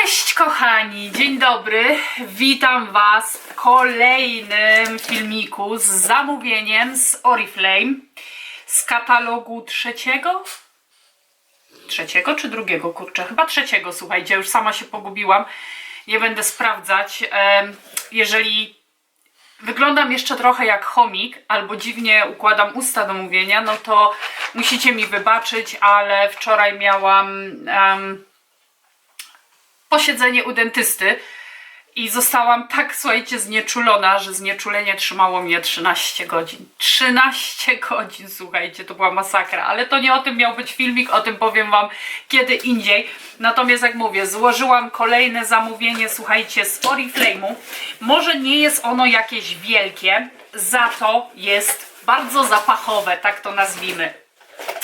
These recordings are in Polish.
Cześć kochani, dzień dobry. Witam Was w kolejnym filmiku z zamówieniem z Oriflame z katalogu trzeciego? Trzeciego czy drugiego? Kurczę, chyba trzeciego, słuchajcie, już sama się pogubiłam. Nie będę sprawdzać. Jeżeli wyglądam jeszcze trochę jak chomik, albo dziwnie układam usta do mówienia, no to musicie mi wybaczyć, ale wczoraj miałam em, posiedzenie u dentysty i zostałam tak, słuchajcie, znieczulona, że znieczulenie trzymało mnie 13 godzin. 13 godzin, słuchajcie, to była masakra, ale to nie o tym miał być filmik, o tym powiem Wam kiedy indziej. Natomiast jak mówię, złożyłam kolejne zamówienie, słuchajcie, z Oriflame'u. Może nie jest ono jakieś wielkie, za to jest bardzo zapachowe, tak to nazwijmy.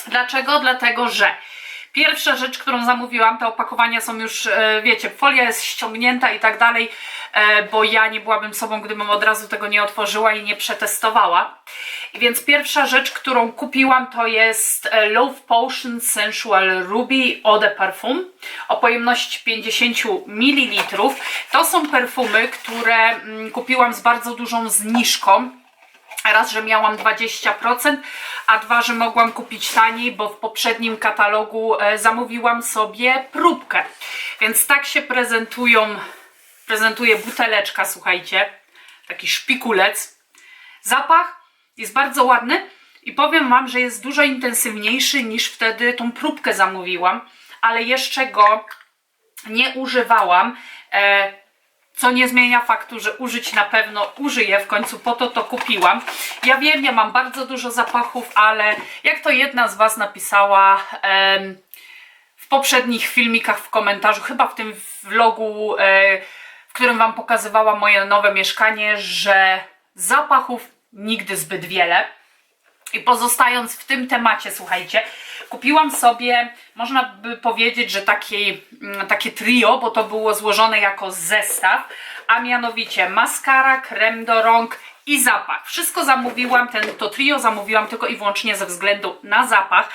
Dlaczego? Dlatego, że pierwsza rzecz, którą zamówiłam, te opakowania są już, e, wiecie, folia jest ściągnięta i tak dalej, e, bo ja nie byłabym sobą, gdybym od razu tego nie otworzyła i nie przetestowała. Więc pierwsza rzecz, którą kupiłam, to jest e, Love Potion Sensual Ruby Eau de Parfum o pojemności 50 ml. To są perfumy, które mm, kupiłam z bardzo dużą zniżką. Raz, że miałam 20%, a dwa, że mogłam kupić taniej, bo w poprzednim katalogu e, zamówiłam sobie próbkę. Więc tak się prezentują, prezentuje buteleczka, słuchajcie. Taki szpikulec. Zapach jest bardzo ładny i powiem Wam, że jest dużo intensywniejszy niż wtedy tą próbkę zamówiłam, ale jeszcze go nie używałam. E, co nie zmienia faktu, że użyć na pewno użyję, w końcu po to to kupiłam. Ja wiem, ja mam bardzo dużo zapachów, ale jak to jedna z Was napisała em, w poprzednich filmikach w komentarzu, chyba w tym vlogu, e, w którym Wam pokazywała moje nowe mieszkanie, że zapachów nigdy zbyt wiele. I pozostając w tym temacie, słuchajcie, kupiłam sobie, można by powiedzieć, że taki, mm, takie trio, bo to było złożone jako zestaw, a mianowicie maskara, krem do rąk i zapach. Wszystko zamówiłam, ten, to trio zamówiłam tylko i wyłącznie ze względu na zapach.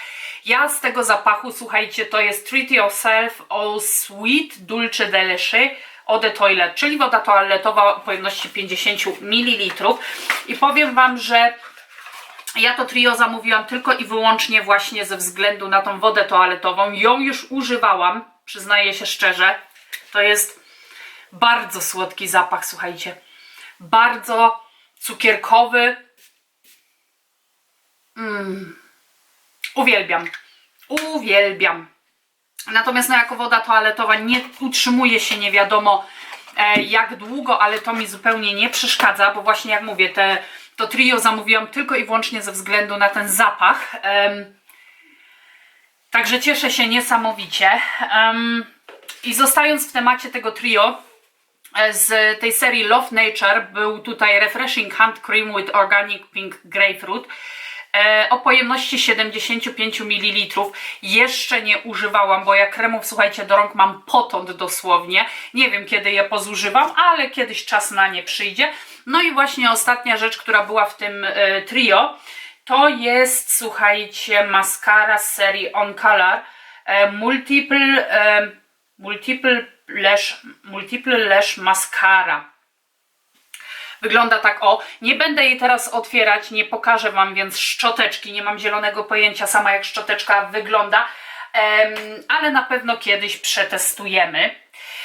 Ja z tego zapachu, słuchajcie, to jest Treat Yourself All Sweet Dulce Delicious Eau de Toilet, czyli woda toaletowa o pojemności 50 ml. I powiem Wam, że ja to trio zamówiłam tylko i wyłącznie właśnie ze względu na tą wodę toaletową. Ją już używałam, przyznaję się szczerze. To jest bardzo słodki zapach, słuchajcie. Bardzo cukierkowy. Mm. Uwielbiam. Uwielbiam. Natomiast no, jako woda toaletowa nie utrzymuje się nie wiadomo e, jak długo, ale to mi zupełnie nie przeszkadza, bo właśnie jak mówię, te, to trio zamówiłam tylko i wyłącznie ze względu na ten zapach. Także cieszę się niesamowicie. I zostając w temacie tego trio, e, z tej serii Love Nature był tutaj Refreshing Hand Cream with Organic Pink Grapefruit e, o pojemności 75 ml. Jeszcze nie używałam, bo ja kremów, słuchajcie, do rąk mam potąd dosłownie. Nie wiem, kiedy je pozużywam, ale kiedyś czas na nie przyjdzie. No i właśnie ostatnia rzecz, która była w tym e, trio, to jest, słuchajcie, maskara z serii On Color e, Multiple, e, multiple, lash, multiple Lash Mascara. Wygląda tak o. Nie będę jej teraz otwierać, nie pokażę Wam więc szczoteczki. Nie mam zielonego pojęcia sama jak szczoteczka wygląda, ale na pewno kiedyś przetestujemy.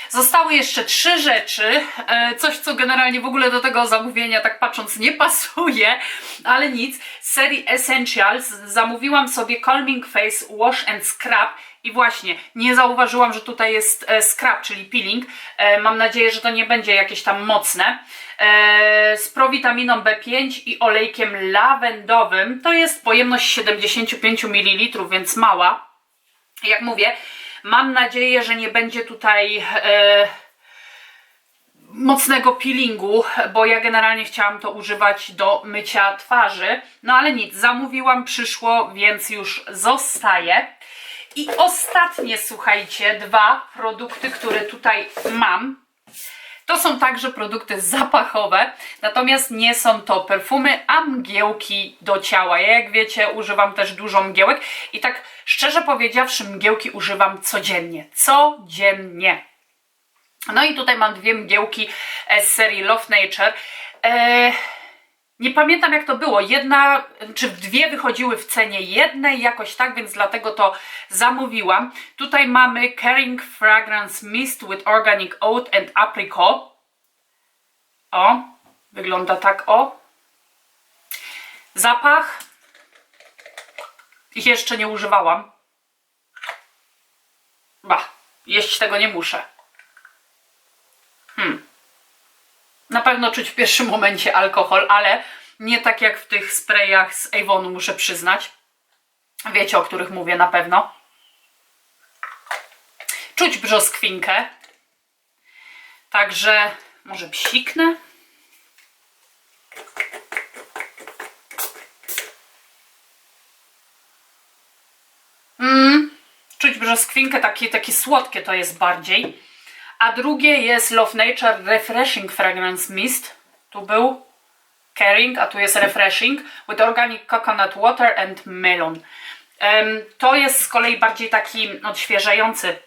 Zostały jeszcze trzy rzeczy, e, coś co generalnie w ogóle do tego zamówienia tak patrząc nie pasuje, ale nic. Z serii Essentials zamówiłam sobie Calming Face Wash and Scrub i właśnie nie zauważyłam, że tutaj jest e, scrub, czyli peeling. E, mam nadzieję, że to nie będzie jakieś tam mocne. Z prowitaminą B5 i olejkiem lawendowym. To jest pojemność 75 ml, więc mała. Jak mówię, mam nadzieję, że nie będzie tutaj e, mocnego peelingu, bo ja generalnie chciałam to używać do mycia twarzy. No ale nic, zamówiłam, przyszło, więc już zostaje. I ostatnie, słuchajcie, dwa produkty, które tutaj mam. To są także produkty zapachowe, natomiast nie są to perfumy, a mgiełki do ciała. Ja jak wiecie używam też dużo mgiełek i tak szczerze powiedziawszy mgiełki używam codziennie. Codziennie. No i tutaj mam dwie mgiełki e, z serii Love Nature. E, nie pamiętam jak to było. Jedna, czy dwie wychodziły w cenie jednej, jakoś tak, więc dlatego to zamówiłam. Tutaj mamy Caring Fragrance Mist with Organic Oat and Apricot. O, wygląda tak o. Zapach. Ich jeszcze nie używałam. Bah, jeść tego nie muszę. Na pewno czuć w pierwszym momencie alkohol, ale nie tak jak w tych sprayach z Avonu, muszę przyznać. Wiecie, o których mówię na pewno. Czuć brzoskwinkę. Także może psiknę. Mm, czuć brzoskwinkę, takie, takie słodkie to jest bardziej. A drugie jest Love Nature Refreshing Fragrance Mist. Tu był Caring, a tu jest Refreshing with Organic Coconut Water and Melon. To jest z kolei bardziej taki odświeżający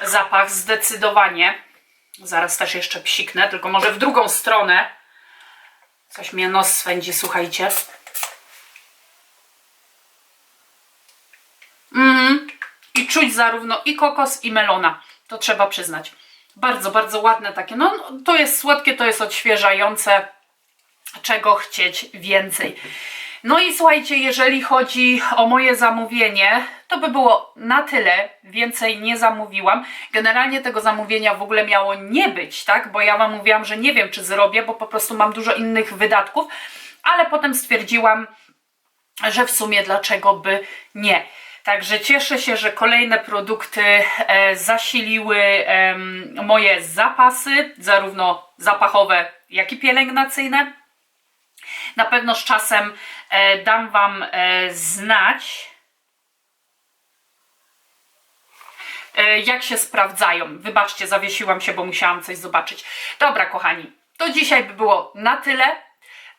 zapach, zdecydowanie. Zaraz też jeszcze psiknę, tylko może w drugą stronę. Coś mnie nos swędzi, słuchajcie. i czuć zarówno i kokos, i melona. To trzeba przyznać. Bardzo, bardzo ładne takie. No, to jest słodkie, to jest odświeżające. Czego chcieć więcej. No i słuchajcie, jeżeli chodzi o moje zamówienie, to by było na tyle, więcej nie zamówiłam. Generalnie tego zamówienia w ogóle miało nie być, tak? Bo ja Wam mówiłam, że nie wiem, czy zrobię, bo po prostu mam dużo innych wydatków, ale potem stwierdziłam, że w sumie dlaczego by nie. Także cieszę się, że kolejne produkty e, zasiliły moje zapasy, zarówno zapachowe, jak i pielęgnacyjne. Na pewno z czasem e, dam Wam e, znać, jak się sprawdzają. Wybaczcie, zawiesiłam się, bo musiałam coś zobaczyć. Dobra, kochani, to dzisiaj by było na tyle.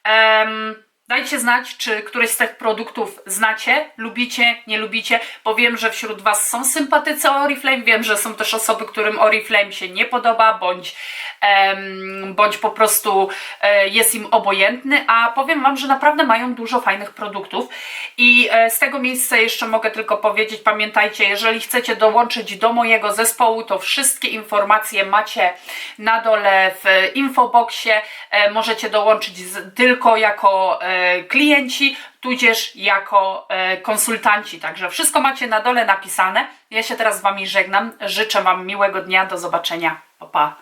Em, Dajcie znać, czy któryś z tych produktów znacie, lubicie, nie lubicie, bo wiem, że wśród Was są sympatycy Oriflame, wiem, że są też osoby, którym Oriflame się nie podoba, bądź, em, bądź po prostu e, jest im obojętny, a powiem Wam, że naprawdę mają dużo fajnych produktów i e, z tego miejsca jeszcze mogę tylko powiedzieć, pamiętajcie, jeżeli chcecie dołączyć do mojego zespołu, to wszystkie informacje macie na dole w infoboxie, e, możecie dołączyć z, tylko jako e, klienci, tudzież jako e, konsultanci. Także wszystko macie na dole napisane. Ja się teraz z Wami żegnam. Życzę Wam miłego dnia. Do zobaczenia. Pa, pa.